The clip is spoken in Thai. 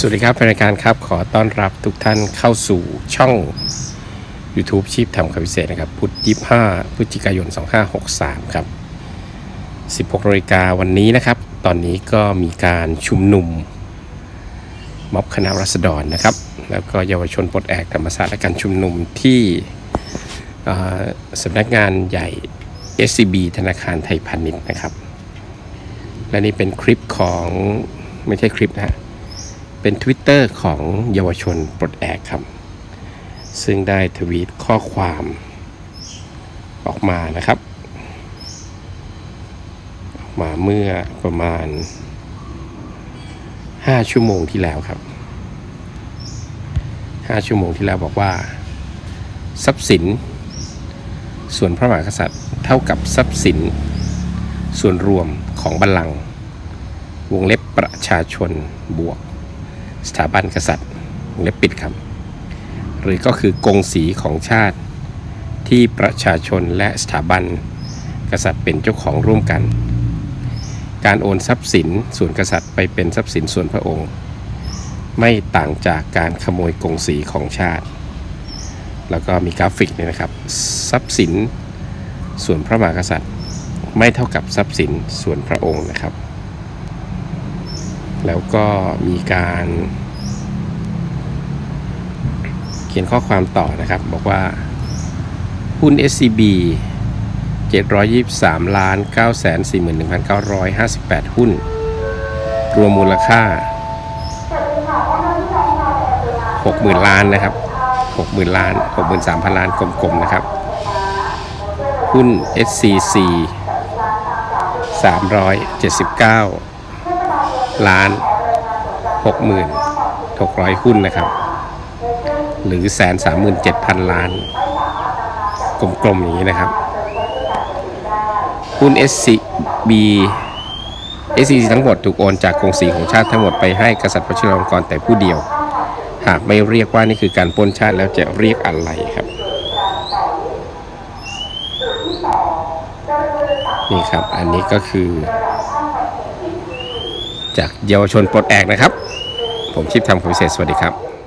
สวัสดีครับรายการครับ ขอต้อนรับทุกท่านเข้าสู่ช่อง YouTube ชีพทำคำพิเศษนะครับ พุธ25พฤศจิกายน 2563 ครับ 16นาฬิกาวันนี้นะครับ ตอนนี้ก็มีการชุมนุม ม็อบคณะรัษฎรนะครับ แล้วก็เยาวชนปลดแอกธรรมศาสตร์และการชุมนุมที่สำนักงานใหญ่ SCB ธนาคารไทยพาณิชย์นะครับ และนี่เป็นคลิปของไม่ใช่คลิปนะฮะ เป็น Twitter ของเยาวชนปลดแอกครับ ซึ่งได้ทวีตข้อความออกมานะครับ ออกมาเมื่อประมาณ 5 ชั่วโมงที่แล้วครับ 5 ชั่วโมงที่แล้วบอกว่า ทรัพย์สิน ส่วนพระมหากษัตริย์เท่ากับทรัพย์สิน ส่วนรวมของบัลลังก์วงเล็บประชาชนบวก สถาบันกษัตริย์วงเล็บปิดครับ หรือก็คือกงสีของชาติ ที่ประชาชนและสถาบันกษัตริย์เป็นเจ้าของร่วมกัน การโอนทรัพย์สินส่วนกษัตริย์ไปเป็นทรัพย์สินส่วนพระองค์ ไม่ต่างจากการขโมยกงสีของชาติ แล้วก็มีกราฟิกเนี่ยนะครับ ทรัพย์สินส่วนพระมหากษัตริย์ ไม่เท่ากับทรัพย์สินส่วนพระองค์นะครับ แล้วก็มีการ เขียนข้อความต่อนะครับ บอกว่า หุ้น SCB 723ล้าน941,958 หุ้น รวมมูลค่า 60,000 ล้านนะครับ 60,000 ล้าน 63,000 ล้านกลมๆนะครับ หุ้น SCC 379 ล้านหกหมื่นหกร้อยหุ้นนะครับ หรือแสนสามหมื่นเจ็ดพันล้าน กลมๆอย่างนี้นะครับ หุ้น SCB SCC ทั้งหมดถูกโอนจากกองสีของชาติทั้งหมดไปให้กษัตริย์พระจุลลงกรแต่ผู้เดียว หากไม่เรียกว่านี่คือการปล้นชาติแล้วจะเรียกอะไรครับ นี่ครับ อันนี้ก็คือ จากเยาวชนปลดแอกนะครับ ผมชิปทำคำพิเศษสวัสดีครับ